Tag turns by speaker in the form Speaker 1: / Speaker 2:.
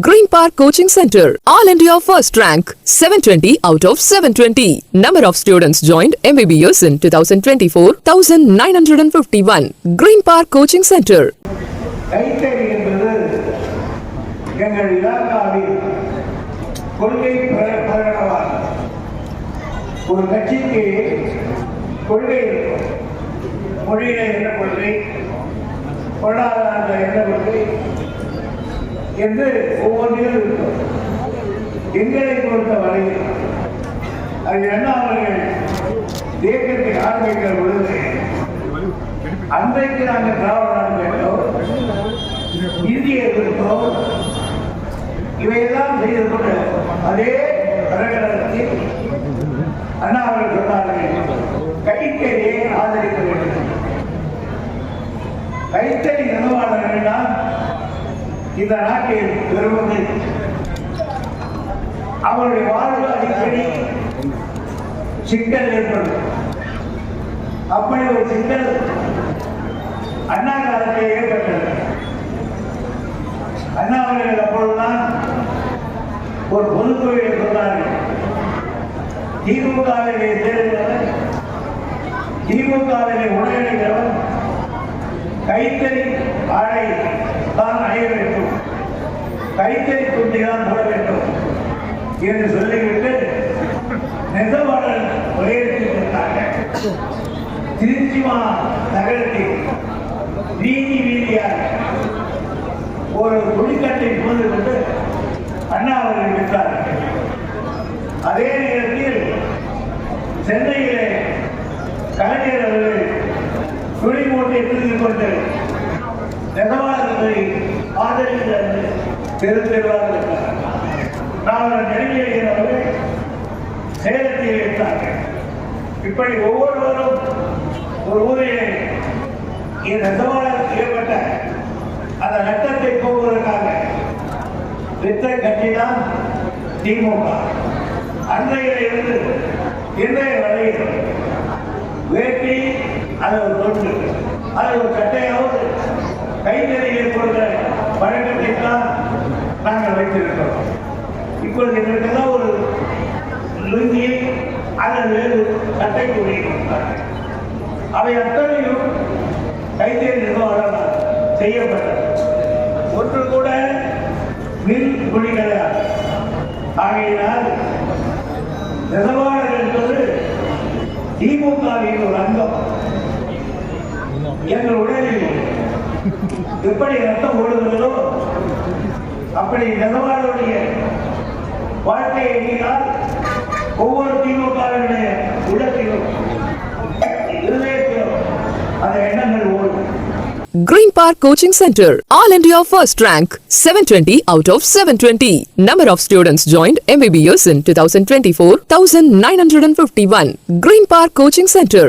Speaker 1: Green Park Coaching Center, All India First Rank, 720 out of 720. Number of students joined MBBS in 2024, 1951. Green Park Coaching Center.
Speaker 2: கைத்தறி என்பது எங்கள் இலாக்காவில் கொள்கை பிர- பிரகடனமாகும் ஒரு கட்சிக்கு கொள்கை இருக்கும் மொழியில என்ன கொள்கை பொருளாதாரத்தில் என்ன கொள்கை என்று ஒவ்வொன்றிலும் இருக்கும். எங்களை பொறுத்த வரையில் அது என்ன அவர்கள் இயக்கத்தை ஆரம்பிக்கிற பொழுது அன்றைக்கு நாங்கள் திராவிடம் கேட்டோம் இந்திய எதிர்த்தோம் இவையெல்லாம் செய்து கொண்டு அதே பிரகடனத்தில் அண்ணா அவர்கள் சொன்னார்கள் கைத்தறியை ஆதரிக்க வேண்டும். கைத்தறி நிறுவனங்கள் தான் இந்த நாட்டில் பெறுவது அவருடைய வாழ்வு அடிக்கடி சிக்கல் ஏற்படும். அப்படி ஒரு சிக்கல் அண்ணா காலத்தில் ஏற்பட்டது. அண்ணா அவர்கள் அப்பொழுதுதான் ஒரு பொதுக்குழுவை சொன்னார்கள் திமுகவிலே சேர்ந்தவர் திமுகவிலே உடனடிக்கிறவர் கைத்தறி ஆடை தான் அடைய வேண்டும் கைத்தறி துண்டிதான் போட வேண்டும் என்று சொல்லிவிட்டு நெசவாளர் முறையிட்டிருந்தாங்க திருச்சி மா நகரத்தில் வீதி வீதியாக ஒரு துணிக்கட்டை போது கொண்டு அண்ணா அவர்கள் விட்டார்கள் அதே நேரத்தில் சென்னையிலே கலைஞர் அவர்கள் துணி மூட்டை தூக்கிக் கொண்டு நெசவாளர்களை ஆதரிக்கிறார் தெரு நான் இருக்கிறார் நாங்கள் நெருங்கிய அவர்கள் சேலத்தில் இருந்தார்கள் இப்படி ஒவ்வொருவரும் ஒரு ஊரிலே இந்த நெசவாளருக்கு ஏற்பட்ட அந்த ரத்தத்தை போவதற்காக வித்த கட்சி தான் திமுக. அன்றையில இருந்து இன்றைய வரையில் வேட்டி அது ஒரு தொண்டு. அது ஒரு கட்டையாவது கைத்தறியில் கொடுக்கிற பழக்கத்தை தான் நாங்கள் வைத்திருக்கிறோம். இப்பொழுது எங்களுக்கெல்லாம் ஒரு லுங்கி அல்லது சட்டை கூலி அவை அத்தனையும் கைத்தறி நிர்வாகம் செய்யப்பட்டது. ஒன்று கூட மின் குழி கிடையாது. ஆகையினால் நெசவாளர் என்பது திமுகவின் ஒரு அங்கம். எங்கள் உடலில் எப்படி ரத்தம் ஓடுகிறதோ அப்படி நெசவாளருடைய வாழ்க்கையை எண்ணினால் ஒவ்வொரு திமுகவினுடைய உள்ளத்திலும் இருதயத்திலும் அந்த எண்ணங்கள் ஓடும்
Speaker 1: Green Park Coaching Center, All India First Rank, 720 out of 720. Number of students joined MBBS in 2024, 1951. Green Park Coaching Center,